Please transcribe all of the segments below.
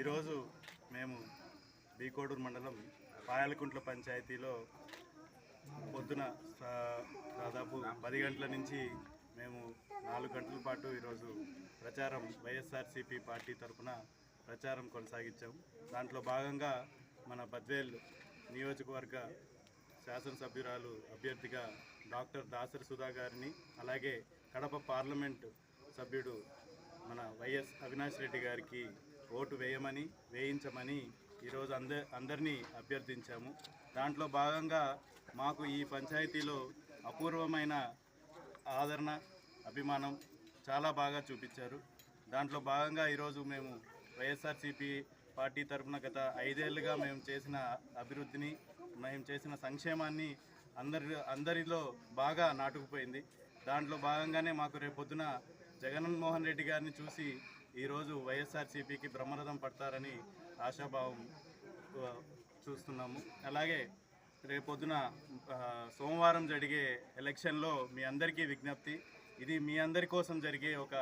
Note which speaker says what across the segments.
Speaker 1: ఈరోజు మేము బీకోడూరు మండలం పాయలకుంట్ల పంచాయతీలో పొద్దున దాదాపు పది గంటల నుంచి మేము నాలుగు గంటల పాటు ఈరోజు ప్రచారం వైఎస్ఆర్సీపీ పార్టీ తరఫున ప్రచారం కొనసాగించాం. దాంట్లో భాగంగా మన బద్వేల్ నియోజకవర్గ శాసనసభ్యురాలు అభ్యర్థిగా డాక్టర్ దాసరి సుధా గారిని అలాగే కడప పార్లమెంట్ సభ్యుడు మన వైఎస్ అవినాష్ రెడ్డి గారికి ఓటు వేయమని వేయించమని ఈరోజు అంద అందరినీ అభ్యర్థించాము. దాంట్లో భాగంగా మాకు ఈ పంచాయతీలో అపూర్వమైన ఆదరణ అభిమానం చాలా బాగా చూపించారు. దాంట్లో భాగంగా ఈరోజు మేము వైఎస్ఆర్సీపీ పార్టీ తరఫున గత ఐదేళ్ళుగా మేము చేసిన అభివృద్ధిని మేము చేసిన సంక్షేమాన్ని అందరి అందరిలో బాగా నాటుకుపోయింది. దాంట్లో భాగంగానే మాకు రేపొద్దున జగన్మోహన్ రెడ్డి గారిని చూసి ఈరోజు వైఎస్ఆర్సీపీకి బ్రహ్మరథం పడతారని ఆశాభావం చూస్తున్నాము. అలాగే రేపొద్దున సోమవారం జరిగే ఎలక్షన్లో మీ అందరికీ విజ్ఞప్తి. ఇది మీ అందరి కోసం జరిగే ఒక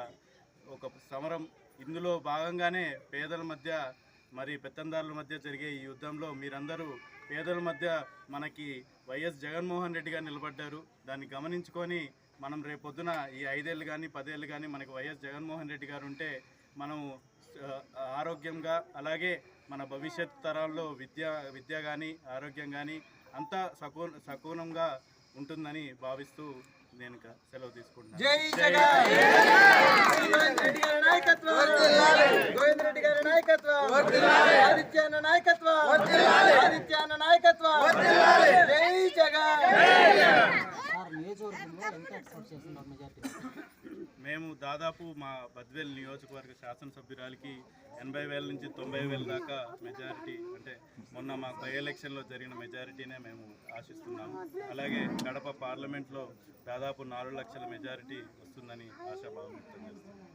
Speaker 1: ఒక సమరం. ఇందులో భాగంగానే పేదల మధ్య మరి పెత్తందారుల మధ్య జరిగే ఈ యుద్ధంలో మీరందరూ పేదల మధ్య మనకి వైఎస్ జగన్మోహన్ రెడ్డిగా నిలబడ్డారు. దాన్ని గమనించుకొని మనం రేపొద్దున ఈ ఐదేళ్ళు కానీ పదేళ్ళు కానీ మనకి వైఎస్ జగన్మోహన్ రెడ్డి గారు ఉంటే మనం ఆరోగ్యంగా అలాగే మన భవిష్యత్ తరాల్లో విద్య విద్య కానీ ఆరోగ్యం కానీ అంతా సకూ సకూనంగా ఉంటుందని భావిస్తూ నేను ఇక సెలవు తీసుకుంటున్నాను.
Speaker 2: జై జగన్! గోవింద్ రెడ్డి గారి నాయకత్వం!
Speaker 3: నియోజకవర్గంలో ఎంత ఎక్స్పెక్ట్ చేస్తున్నారు మెజార్టీ
Speaker 1: మేము దాదాపు మా బద్వేల్ నియోజకవర్గ శాసనసభ్యురాలికి ఎనభై వేల నుంచి తొంభై వేల దాకా మెజారిటీ అంటే మొన్న మా బై ఎలక్షన్లో జరిగిన మెజారిటీనే మేము ఆశిస్తున్నాము. అలాగే కడప పార్లమెంట్లో దాదాపు నాలుగు లక్షల మెజారిటీ వస్తుందని ఆశాభావం వ్యక్తం చేస్తున్నాం.